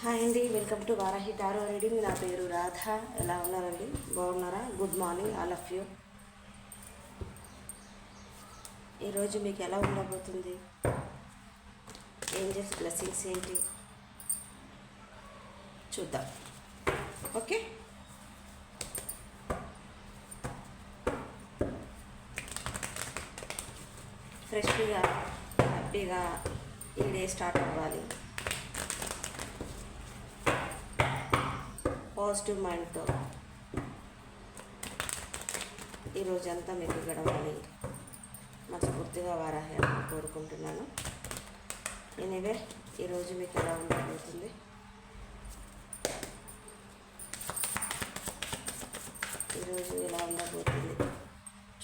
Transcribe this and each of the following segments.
Hi అండి welcome to Varahi tarot reading నా పేరు రాధ ఎలా ఉన్నారండి బాగున్నారా good morning all of you ఈరోజు మీకు ఎలా ఉండబోతుంది ఏంజల్స్ బ్లెస్సింగ్స్ ఏంటి చూద్దాం ఓకే ఫ్రెష్గా హ్యాపీగా ఈ డే స్టార్ట్ అవ్వాలి పాజిటివ్ మైండ్తో ఈరోజంతా మీకు గడవాలి మనస్ఫూర్తిగా వారాహ్యాన్ని కోరుకుంటున్నాను ఎనీవే ఈరోజు మీకు ఎలా ఉండబోతుంది ఈరోజు ఎలా ఉండబోతుంది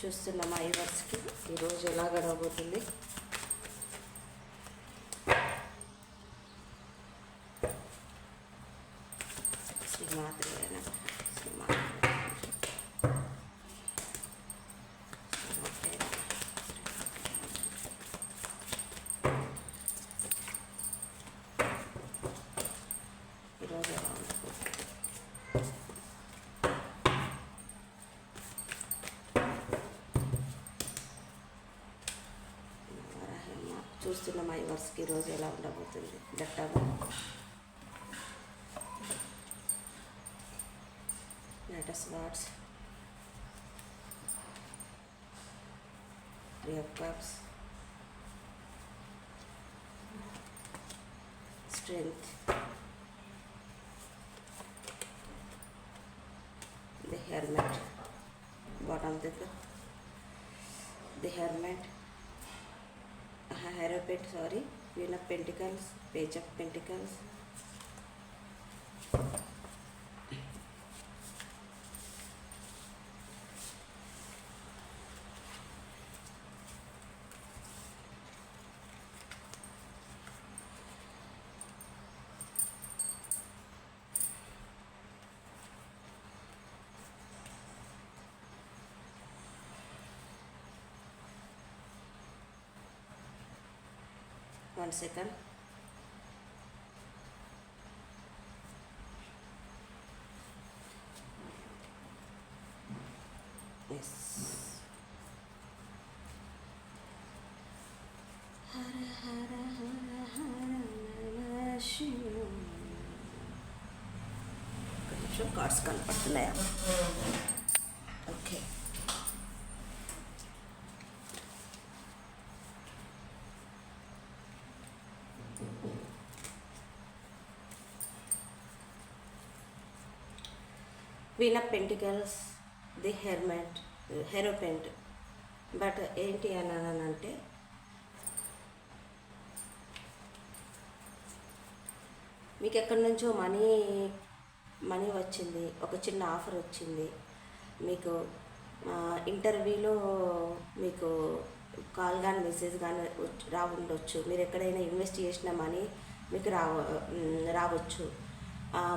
చూస్తున్న మా యూవర్స్కి ఈరోజు ఎలా గడవబోతుంది అమ్మాయి వరుసకి రోజు ఎలా ఉండబోతుంది దట్టాగా let us what's three of cups strength the hermit bottom దగ్గర the hermit hair of it, sorry, Queen of Pentacles, Page of Pentacles, one second yes హర హర హర హర నమ శివాయ. ఒక నిమిషం cards కనపడుతున్నాయా queen of pentacles the hermit hierophant but ఏంటి అని అంటే మీకు ఎక్కడి నుంచో మనీ మనీ వచ్చింది ఒక చిన్న ఆఫర్ వచ్చింది మీకు ఇంటర్వ్యూలో మీకు కాల్ కానీ మెసేజ్ కానీ రావుండొచ్చు మీరు ఎక్కడైనా ఇన్వెస్ట్ చేసిన మనీ మీకు రావ రావచ్చు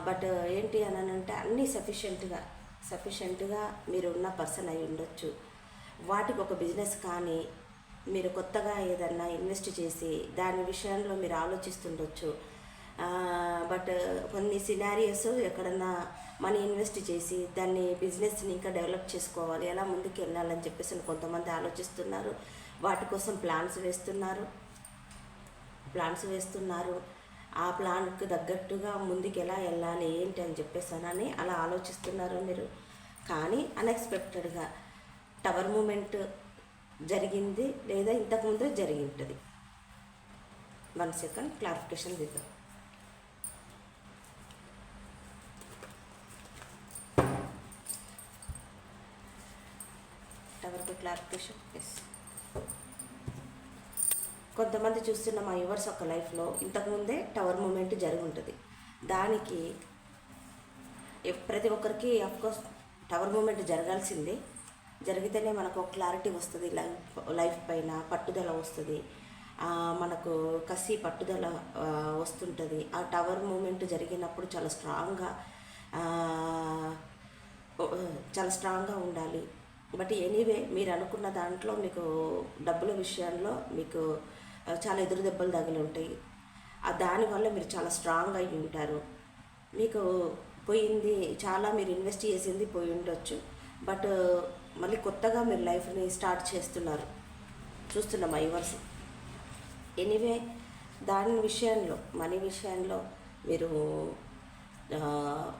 బట్ ఏంటి అని అంటే అన్నీ సఫిషియెంట్గా సఫిషియెంట్గా మీరు ఉన్న పర్సన్ అయి ఉండొచ్చు వాటికి ఒక బిజినెస్ కానీ మీరు కొత్తగా ఏదన్నా ఇన్వెస్ట్ చేసి దాని విషయంలో మీరు ఆలోచిస్తుండొచ్చు బట్ కొన్ని సినారియస్ ఎక్కడన్నా మనీ ఇన్వెస్ట్ చేసి దాన్ని బిజినెస్ని ఇంకా డెవలప్ చేసుకోవాలి ఎలా ముందుకు వెళ్ళాలని చెప్పేసి కొంతమంది ఆలోచిస్తున్నారు వాటి కోసం ప్లాన్స్ వేస్తున్నారు ప్లాన్స్ వేస్తున్నారు ఆ ప్లాన్కి తగ్గట్టుగా ముందుకు ఎలా వెళ్ళాలి ఏంటి అని చెప్పేసానని అలా ఆలోచిస్తున్నారు మీరు కానీ అన్ఎక్స్పెక్టెడ్గా టవర్ మూమెంట్ జరిగింది లేదా ఇంతకుముందు జరిగి ఉంటుంది వన్ సెకండ్ క్లారిఫికేషన్ దిద్దాం టవర్కి క్లారిఫికేషన్ ఎస్ కొంతమంది చూస్తున్న మా యువర్స్ ఒక లైఫ్లో ఇంతకుముందే టవర్ మూమెంట్ జరిగి ఉంటుంది దానికి ప్రతి ఒక్కరికి అఫ్కోర్స్ టవర్ మూమెంట్ జరగాల్సిందే జరిగితేనే మనకు క్లారిటీ వస్తుంది లైఫ్ లైఫ్ పైన పట్టుదల వస్తుంది మనకు కసి పట్టుదల వస్తుంటుంది ఆ టవర్ మూమెంట్ జరిగినప్పుడు చాలా స్ట్రాంగ్గా చాలా స్ట్రాంగ్గా ఉండాలి బట్ ఎనీవే మీరు అనుకున్న దాంట్లో మీకు డబ్బుల విషయంలో మీకు చాలా ఎదురు దెబ్బలు తగిలి ఉంటాయి దానివల్ల మీరు చాలా స్ట్రాంగ్ అయి ఉంటారు మీకు పోయింది చాలా మీరు ఇన్వెస్ట్ చేసింది పోయి ఉండొచ్చు బట్ మళ్ళీ కొత్తగా మీరు లైఫ్ని స్టార్ట్ చేస్తున్నారు చూస్తున్నాం ఐవర్స్ ఎనీవే దాని విషయంలో మనీ విషయంలో మీరు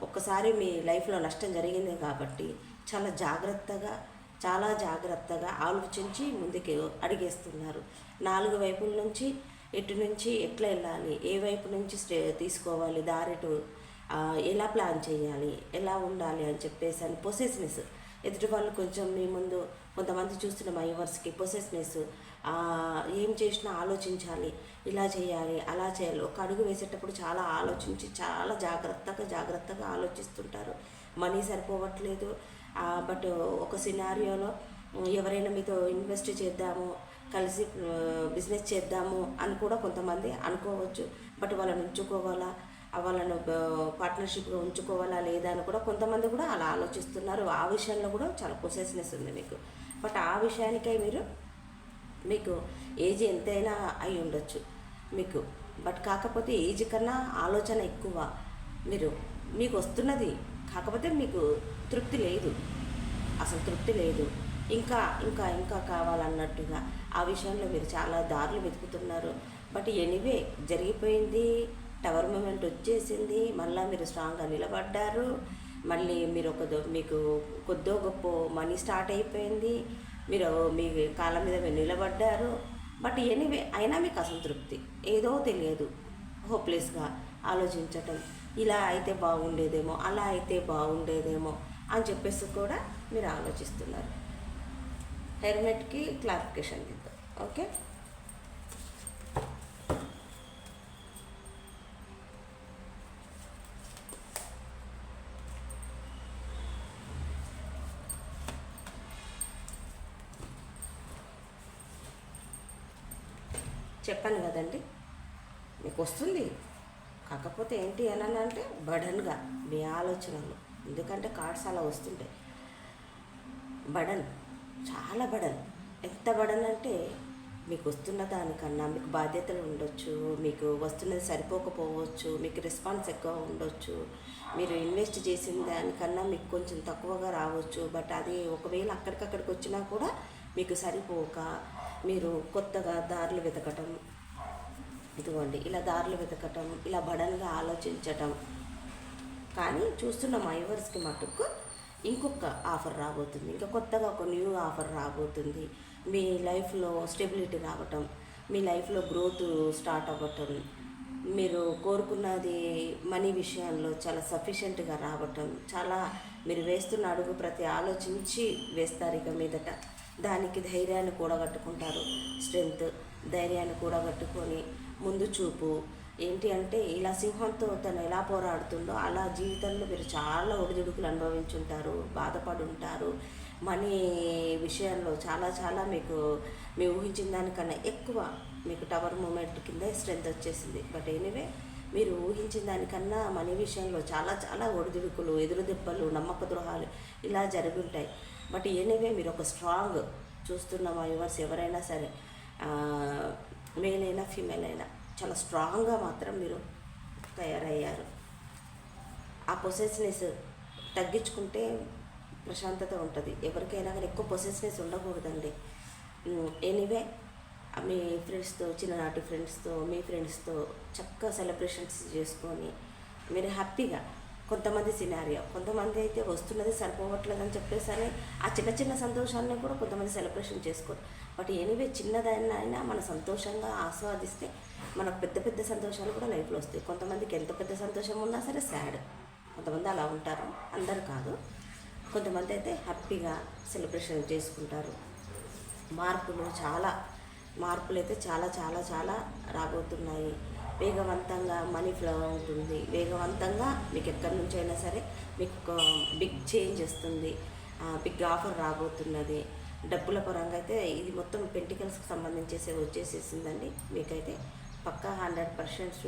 ఒక్కసారి మీ లైఫ్లో నష్టం జరిగింది కాబట్టి చాలా జాగ్రత్తగా చాలా జాగ్రత్తగా ఆలోచించి ముందుకు అడిగేస్తున్నారు నాలుగు వైపుల నుంచి ఎటు నుంచి ఎట్లా వెళ్ళాలి ఏ వైపు నుంచి స్టే తీసుకోవాలి దారిటు ఎలా ప్లాన్ చేయాలి ఎలా ఉండాలి అని చెప్పేసి అని పొసెస్నెస్ ఎదుటి వాళ్ళు కొంచెం మీ ముందు కొంతమంది చూస్తున్న మైవర్స్కి పొసెస్నెస్ ఏం చేసినా ఆలోచించాలి ఇలా చేయాలి అలా చేయాలి ఒక అడుగు వేసేటప్పుడు చాలా ఆలోచించి చాలా జాగ్రత్తగా జాగ్రత్తగా ఆలోచిస్తుంటారు మనీ సరిపోవట్లేదు బట్ ఒక సినారియోలో ఎవరైనా మీతో ఇన్వెస్ట్ చేద్దాము కలిసి బిజినెస్ చేద్దాము అని కూడా కొంతమంది అనుకోవచ్చు బట్ వాళ్ళని ఉంచుకోవాలా వాళ్ళను పార్ట్నర్షిప్గా ఉంచుకోవాలా లేదా అని కూడా కొంతమంది కూడా అలా ఆలోచిస్తున్నారు ఆ విషయంలో కూడా చాలా ప్రొసెస్నెస్ ఉంది మీకు బట్ ఆ విషయానికై మీరు మీకు ఏజ్ ఎంతైనా అయి ఉండొచ్చు మీకు బట్ కాకపోతే ఏజ్ కన్నా ఆలోచన ఎక్కువ మీరు మీకు వస్తున్నది కాకపోతే మీకు తృప్తి లేదు అసలు తృప్తి లేదు ఇంకా ఇంకా ఇంకా కావాలన్నట్టుగా ఆ విషయంలో మీరు చాలా దారులు వెతుకుతున్నారు బట్ ఎనీవే జరిగిపోయింది టవర్ మూమెంట్ వచ్చేసింది మళ్ళీ మీరు స్ట్రాంగ్గా నిలబడ్డారు మళ్ళీ మీరు ఒక మీకు కొద్దో గొప్ప మనీ స్టార్ట్ అయిపోయింది మీరు మీ కాలం మీద మీరు నిలబడ్డారు బట్ ఎనీవే అయినా మీకు అసంతృప్తి ఏదో తెలియదు హోప్లెస్గా ఆలోచించటం ఇలా అయితే బాగుండేదేమో అలా అయితే బాగుండేదేమో అని చెప్పేసి కూడా మీరు ఆలోచిస్తున్నారు హెల్మెట్కి క్లారిఫికేషన్ ఇద్దాం ఓకే చెప్పాను కదండి మీకు వస్తుంది కాకపోతే ఏంటి అని అంటే బడన్గా మీ ఆలోచనలు ఎందుకంటే కార్డ్స్ అలా వస్తుంటాయి బడన్ చాలా బడన్ ఎంత బడన్ అంటే మీకు వస్తున్న దానికన్నా మీకు బాధ్యతలు ఉండొచ్చు మీకు వస్తున్నది సరిపోకపోవచ్చు మీకు రెస్పాన్స్ ఎక్కువ ఉండొచ్చు మీరు ఇన్వెస్ట్ చేసిన దానికన్నా మీకు కొంచెం తక్కువగా రావచ్చు బట్ అది ఒకవేళ అక్కడికక్కడికి వచ్చినా కూడా మీకు సరిపోక మీరు కొత్తగా దారులు వెతకటం ఇదిగోండి ఇలా దారులు వెతకటం ఇలా బడన్గా ఆలోచించటం కానీ చూస్తున్న మా యూవర్స్కి మటుకు ఇంకొక ఆఫర్ రాబోతుంది ఇంకా కొత్తగా ఒక న్యూ ఆఫర్ రాబోతుంది మీ లైఫ్లో స్టెబిలిటీ రావటం మీ లైఫ్లో గ్రోత్ స్టార్ట్ అవ్వటం మీరు కోరుకున్నది మనీ విషయంలో చాలా సఫిషియెంట్గా రావటం చాలా మీరు వేస్తున్న అడుగు ప్రతి ఆలోచించి వేస్తారు ఇక మీదట దానికి ధైర్యాన్ని కూడగట్టుకుంటారు స్ట్రెంగ్త్ ధైర్యాన్ని కూడగట్టుకొని ముందు చూపు ఏంటి అంటే ఇలా సింహంతో తను ఎలా పోరాడుతుందో అలా జీవితంలో మీరు చాలా ఒడిదుడుకులు అనుభవించుంటారు బాధపడి ఉంటారు మనీ విషయంలో చాలా చాలా మీకు మీ ఊహించిన దానికన్నా ఎక్కువ మీకు టవర్ మూమెంట్ కింద స్ట్రెంత్ వచ్చేసింది బట్ ఎనీవే మీరు ఊహించిన దానికన్నా మనీ విషయంలో చాలా చాలా ఒడిదుడుకులు ఎదురు దెబ్బలు నమ్మక ద్రోహాలు ఇలా జరుగుంటాయి బట్ ఎనీవే మీరు ఒక స్ట్రాంగ్ చూస్తున్న మా యువర్స్ ఎవరైనా సరే మేల్ అయినా ఫీమేల్ అయినా చాలా స్ట్రాంగ్గా మాత్రం మీరు తయారయ్యారు ఆ పొసెస్నెస్ తగ్గించుకుంటే ప్రశాంతత ఉంటుంది ఎవరికైనా కానీ ఎక్కువ పొసెస్నెస్ ఉండకూడదండి ఎనీవే మీ ఫ్రెండ్స్తో చిన్ననాటి ఫ్రెండ్స్తో మీ ఫ్రెండ్స్తో చక్కగా సెలబ్రేషన్స్ చేసుకొని మీరు హ్యాపీగా కొంతమంది సినారియో కొంతమంది అయితే వస్తున్నది సరిపోవట్లేదని చెప్పేసరి ఆ చిన్న చిన్న సంతోషాన్ని కూడా కొంతమంది సెలబ్రేషన్ చేసుకోరు బట్ ఎనీవే చిన్నదైనా అయినా మన సంతోషంగా ఆస్వాదిస్తే మనకు పెద్ద పెద్ద సంతోషాలు కూడా లైఫ్లో వస్తాయి కొంతమందికి ఎంత పెద్ద సంతోషం ఉన్నా సరే సాడ్ కొంతమంది అలా ఉంటారు అందరు కాదు కొంతమంది అయితే హ్యాపీగా సెలబ్రేషన్ చేసుకుంటారు మార్పులు చాలా మార్పులు అయితే చాలా చాలా చాలా రాబోతున్నాయి వేగవంతంగా మనీ ఫ్లో అవుతుంది వేగవంతంగా మీకు ఎక్కడి నుంచి అయినా సరే మీకు బిగ్ చేంజ్ వస్తుంది బిగ్ ఆఫర్ రాబోతున్నది డబ్బుల పరంగా అయితే ఇది మొత్తం పెంటికల్స్కి సంబంధించేసి వచ్చేసేసిందండి మీకైతే పక్కా హండ్రెడ్ పర్సెంట్స్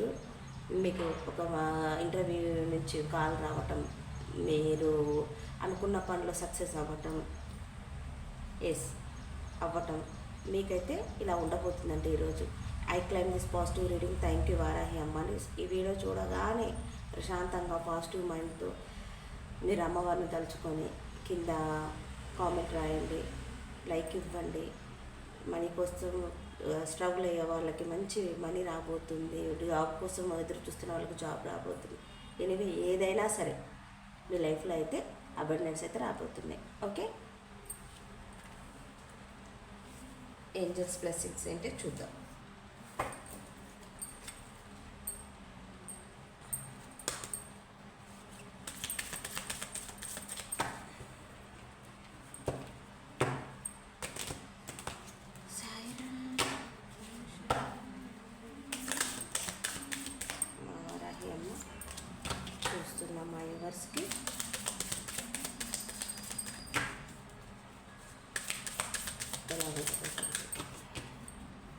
మీకు ఒక ఇంటర్వ్యూ నుంచి కాల్ రావటం మీరు అనుకున్న పనిలో సక్సెస్ అవ్వటం ఎస్ అవ్వటం మీకైతే ఇలా ఉండబోతుందండి ఈరోజు I claim this positive reading thank you Varahi అమ్మాని ఈ వీడియో చూడగానే ప్రశాంతంగా పాజిటివ్ మైండ్తో మీరు అమ్మవారిని తలుచుకొని కింద కామెంట్ రాయండి లైక్ ఇవ్వండి మనీ కోసం స్ట్రగుల్ అయ్యే వాళ్ళకి మంచి మనీ రాబోతుంది జాబ్ కోసం ఎదురు చూస్తున్న వాళ్ళకి జాబ్ రాబోతుంది ఎనివే ఏదైనా సరే మీ లైఫ్లో అయితే అబండెన్స్ అయితే రాబోతున్నాయి ఓకే ఏంజల్స్ బ్లెస్సింగ్స్ ఏంటి చూద్దాం మా యూవర్స్కి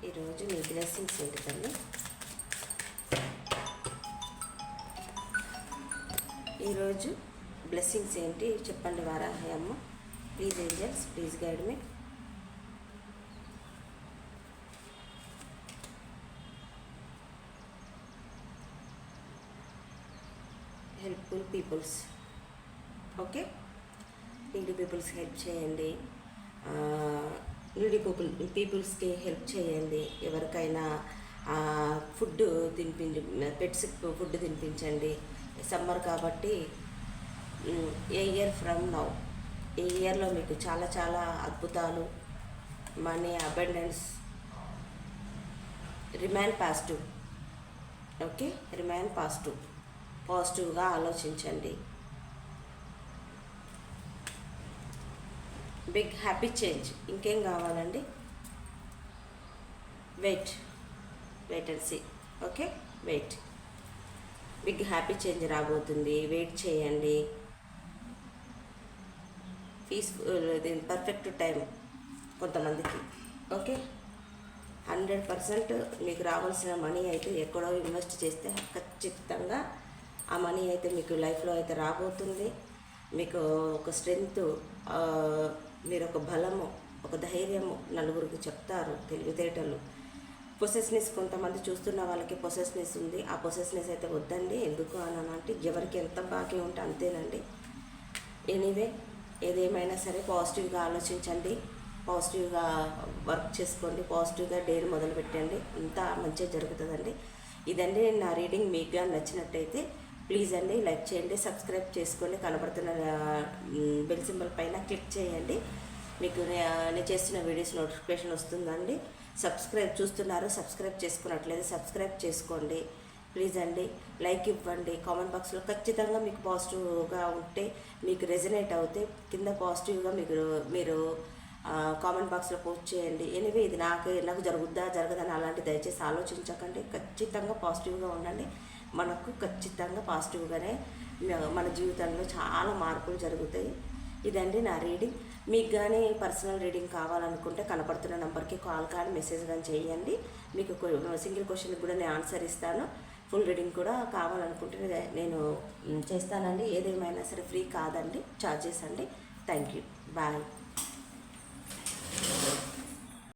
ఈరోజు మీ బ్లెస్సింగ్స్ ఏంటండి ఈరోజు బ్లెస్సింగ్స్ ఏంటి చెప్పండి వారాహి అమ్మ please angels please guide me peoples okay needy peoples help చేయండి నీడి పీపుల్ పీపుల్స్కి హెల్ప్ చేయండి ఎవరికైనా ఫుడ్ తినిపించి పెట్స్ ఫుడ్ తినిపించండి సమ్మర్ కాబట్టి ఏ ఇయర్ ఫ్రమ్ నౌ ఈ ఇయర్లో మీకు చాలా చాలా అద్భుతాలు money abundance remain positive okay remain positive పాజిటివ్గా ఆలోచించండి బిగ్ హ్యాపీ చేంజ్ ఇంకేం కావాలండి wait wait and see okay wait big happy change రాబోతుంది వెయిట్ చేయండి పీస్ఫుల్ ఇది పర్ఫెక్ట్ టైం కొంతమందికి ఓకే హండ్రెడ్ పర్సెంట్ మీకు రావాల్సిన మనీ అయితే ఎక్కడో ఇన్వెస్ట్ చేస్తే ఖచ్చితంగా ఆ మనీ అయితే మీకు లైఫ్లో అయితే రాబోతుంది మీకు ఒక స్ట్రెంగ్త్ మీరు ఒక బలము ఒక ధైర్యము నలుగురికి చెప్తారు తెలివితేటలు పొసెస్నెస్ కొంతమంది చూస్తున్న వాళ్ళకి పొసెస్నెస్ ఉంది ఆ పొసెస్నెస్ అయితే వద్దండి ఎందుకు అని అంటే ఎవరికి ఎంత బాకీ ఉంటే అంతేనండి ఎనీవే ఏదేమైనా సరే పాజిటివ్గా ఆలోచించండి పాజిటివ్గా వర్క్ చేసుకోండి పాజిటివ్గా డేర్ మొదలు పెట్టండి మంచిగా జరుగుతుందండి ఇదండి నేను నా రీడింగ్ మీకు నచ్చినట్టయితే ప్లీజ్ అండి లైక్ చేయండి సబ్స్క్రైబ్ చేసుకోండి కనబడుతున్న బెల్ సింబల్ పైన క్లిక్ చేయండి మీకు నేను చేస్తున్న వీడియోస్ నోటిఫికేషన్ వస్తుందండి సబ్స్క్రైబ్ చూస్తున్నారు సబ్స్క్రైబ్ చేసుకున్నట్లయితే సబ్స్క్రైబ్ చేసుకోండి ప్లీజ్ అండి లైక్ ఇవ్వండి కామెంట్ బాక్స్లో ఖచ్చితంగా మీకు పాజిటివ్గా ఉంటే మీకు రెజనేట్ అవుతే కింద పాజిటివ్గా మీకు మీరు కామెంట్ బాక్స్లో పోస్ట్ చేయండి ఎనివే ఇది నాకు నాకు జరుగుద్దా జరగదని అలాంటి దయచేసి ఆలోచించకండి ఖచ్చితంగా పాజిటివ్గా ఉండండి మనకు ఖచ్చితంగా పాజిటివ్గానే మన జీవితంలో చాలా మార్పులు జరుగుతాయి ఇదండి నా రీడింగ్ మీకు కానీ పర్సనల్ రీడింగ్ కావాలనుకుంటే కనపడుతున్న నెంబర్కి కాల్ కానీ మెసేజ్ కానీ చేయండి మీకు సింగిల్ క్వశ్చన్కి కూడా నేను ఆన్సర్ ఇస్తాను ఫుల్ రీడింగ్ కూడా కావాలనుకుంటే నేను చేస్తానండి ఏదేమైనా సరే ఫ్రీ కాదండి ఛార్జెస్ అండి థ్యాంక్ యూ బాయ్